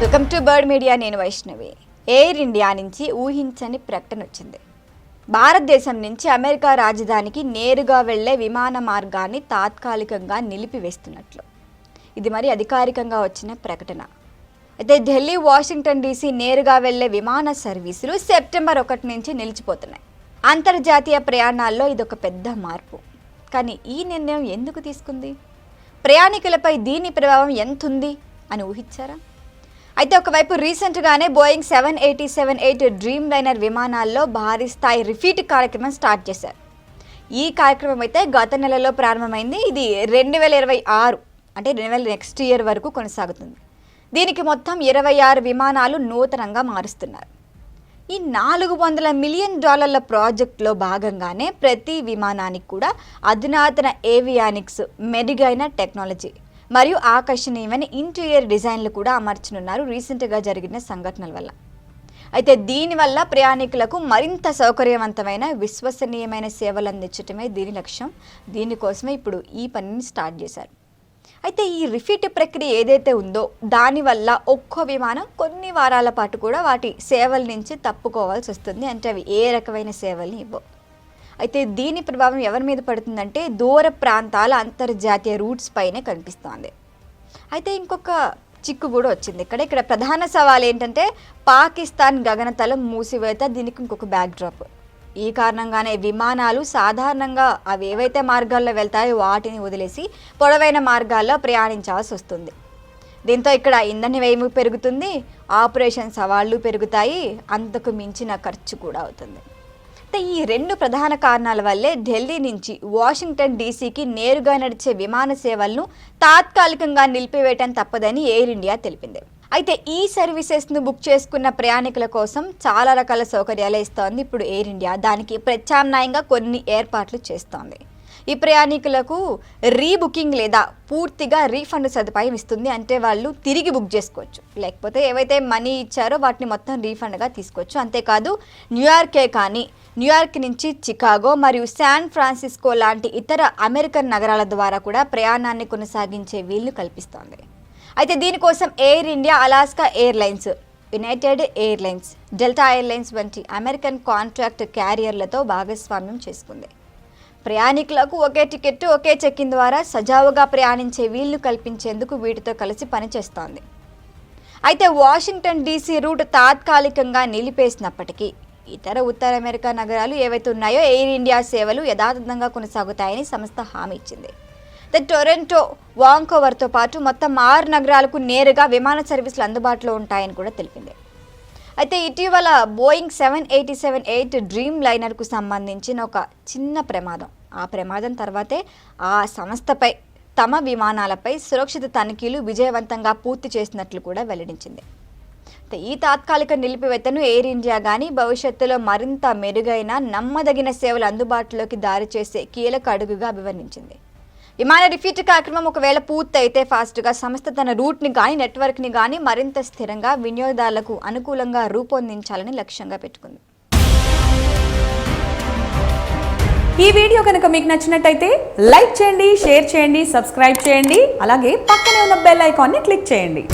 Welcome to bird media నేను Vaishnavi. Air India నుంచి ఊహించని ప్రకటన వచ్చింది. భారతదేశం నుంచి అమెరికా రాజధానికి నేరుగా వెళ్ళే విమాన మార్గాన్ని తాత్కాలికంగా నిలిపివేస్తున్నట్లు. ఇది మరి అధికారికంగా వచ్చిన ప్రకటన. అయితే ఢిల్లీ వాషింగ్టన్ డీసీ నేరుగా వెళ్ళే విమాన సర్వీసులు సెప్టెంబర్ ఒకటి నుంచి నిలిచిపోతున్నాయి. అంతర్జాతీయ ప్రయాణాల్లో ఇదొక పెద్ద మార్పు. కానీ ఈ నిర్ణయం ఎందుకు తీసుకుంది? ప్రయాణికులపై దీని ప్రభావం ఎంతుంది అని ఊహించారా? అయితే ఒకవైపు రీసెంట్గానే Boeing seven eighty seven eight Dreamliner విమానాల్లో భారీ స్థాయి రిఫీట్ కార్యక్రమం స్టార్ట్ చేశారు. ఈ కార్యక్రమం అయితే గత నెలలో ప్రారంభమైంది. ఇది రెండు వేల ఇరవై ఆరు అంటే రెండు వేల నెక్స్ట్ ఇయర్ వరకు కొనసాగుతుంది. దీనికి మొత్తం ఇరవై ఆరు విమానాలు నూతనంగా మారుస్తున్నారు. ఈ నాలుగు వందల మిలియన్ డాలర్ల ప్రాజెక్టులో భాగంగానే ప్రతి విమానానికి కూడా అధునాతన ఏవియానిక్స్ మెరుగైన టెక్నాలజీ మరియు ఆకర్షణీయమైన ఇంటీరియర్ డిజైన్లు కూడా అమర్చనున్నారు రీసెంట్గా జరిగిన సంఘటనల వల్ల. అయితే దీనివల్ల ప్రయాణికులకు మరింత సౌకర్యవంతమైన విశ్వసనీయమైన సేవలు అందించడమే దీని లక్ష్యం. దీనికోసమే ఇప్పుడు ఈ పనిని స్టార్ట్ చేశారు. అయితే ఈ రిఫిట్ ప్రక్రియ ఏదైతే ఉందో దానివల్ల ఒక్కో విమానం కొన్ని వారాల పాటు కూడా వాటి సేవల నుంచి తప్పుకోవాల్సి వస్తుంది. అంటే అవి ఏ రకమైన సేవల్ని ఇవ్వవు. అయితే దీని ప్రభావం ఎవరి మీద పడుతుందంటే దూర ప్రాంతాల అంతర్జాతీయ రూట్స్ పైనే కనిపిస్తోంది. అయితే ఇంకొక చిక్కు కూడా వచ్చింది. ఇక్కడ ఇక్కడ ప్రధాన సవాల్ ఏంటంటే పాకిస్తాన్ గగనతలం మూసివేత దీనికి ఇంకొక బ్యాక్ డ్రాప్ ఈ కారణంగానే విమానాలు సాధారణంగా అవి ఏవైతే మార్గాల్లో వెళ్తాయో వాటిని వదిలేసి పొడవైన మార్గాల్లో ప్రయాణించాల్సి వస్తుంది. దీంతో ఇక్కడ ఇంధన వ్యయము పెరుగుతుంది ఆపరేషన్ సవాళ్ళు పెరుగుతాయి అంతకు మించిన ఖర్చు కూడా అవుతుంది. ఈ రెండు ప్రధాన కారణాల వల్లే ఢిల్లీ నుంచి వాషింగ్టన్ డీసీకి నేరుగా నడిచే విమాన సేవలను తాత్కాలికంగా నిలిపివేయటం తప్పదని ఎయిర్ ఇండియా తెలిపింది. అయితే ఈ సర్వీసెస్ను బుక్ చేసుకున్న ప్రయాణికుల కోసం చాలా రకాల సౌకర్యాలు ఇస్తోంది ఇప్పుడు ఎయిర్ ఇండియా. దానికి ప్రత్యామ్నాయంగా కొన్ని ఏర్పాట్లు చేస్తోంది. ఈ ప్రయాణికులకు రీబుకింగ్ లేదా పూర్తిగా రీఫండ్ సదుపాయం ఇస్తుంది అంటే వాళ్ళు తిరిగి బుక్ చేసుకోవచ్చు. లేకపోతే ఏవైతే మనీ ఇచ్చారో వాటిని మొత్తం రీఫండ్గా తీసుకోవచ్చు. అంతేకాదు న్యూయార్కే కానీ న్యూయార్క్ నుంచి చికాగో మరియు శాన్ ఫ్రాన్సిస్కో లాంటి ఇతర అమెరికన్ నగరాల ద్వారా కూడా ప్రయాణాన్ని కొనసాగించే వీలు కల్పిస్తోంది. అయితే దీనికోసం Air India Alaska airlines United airlines Delta airlines వంటి అమెరికన్ కాంట్రాక్ట్ క్యారియర్లతో భాగస్వామ్యం చేసుకుంది. ప్రయాణికులకు ఒకే టికెట్ ఒకే చెక్కింగ్ ద్వారా సజావుగా ప్రయాణించే వీళ్ళు కల్పించేందుకు వీటితో కలిసి పనిచేస్తోంది. అయితే వాషింగ్టన్ డీసీ రూట్ తాత్కాలికంగా నిలిపేసినప్పటికీ ఇతర ఉత్తర అమెరికా నగరాలు ఏవైతే ఉన్నాయో ఎయిర్ ఇండియా సేవలు యథాతథంగా కొనసాగుతాయని సంస్థ హామీ ఇచ్చింది. ద టొరంటో వాంకోవర్తో పాటు మొత్తం ఆరు నగరాలకు నేరుగా విమాన సర్వీసులు అందుబాటులో ఉంటాయని కూడా తెలిపింది. అయితే ఇటీవల Boeing seven eighty seven eight dream లైనర్కు సంబంధించిన ఒక చిన్న ప్రమాదం. ఆ ప్రమాదం తర్వాతే ఆ సంస్థపై తమ విమానాలపై సురక్షిత తనిఖీలు విజయవంతంగా పూర్తి చేసినట్లు కూడా వెల్లడించింది. ఈ తాత్కాలిక నిలిపివేతను ఎయిర్ ఇండియా కానీ భవిష్యత్తులో మరింత మెరుగైన నమ్మదగిన సేవలు అందుబాటులోకి దారి చేసే కీలక అడుగుగా అభివర్ణించింది. విమాన రిఫీట్ కార్యక్రమం ఒకవేళ పూర్తయితే ఫాస్ట్గా సంస్థ తన రూట్ని కానీ నెట్వర్క్ని కానీ మరింత స్థిరంగా వినియోగదారులకు అనుకూలంగా రూపొందించాలని లక్ష్యంగా పెట్టుకుంది. ఈ వీడియో కనుక మీకు నచ్చినట్టయితే లైక్ చేయండి షేర్ చేయండి సబ్స్క్రైబ్ చేయండి. అలాగే పక్కనే ఉన్న బెల్ ఐకాన్ని క్లిక్ చేయండి.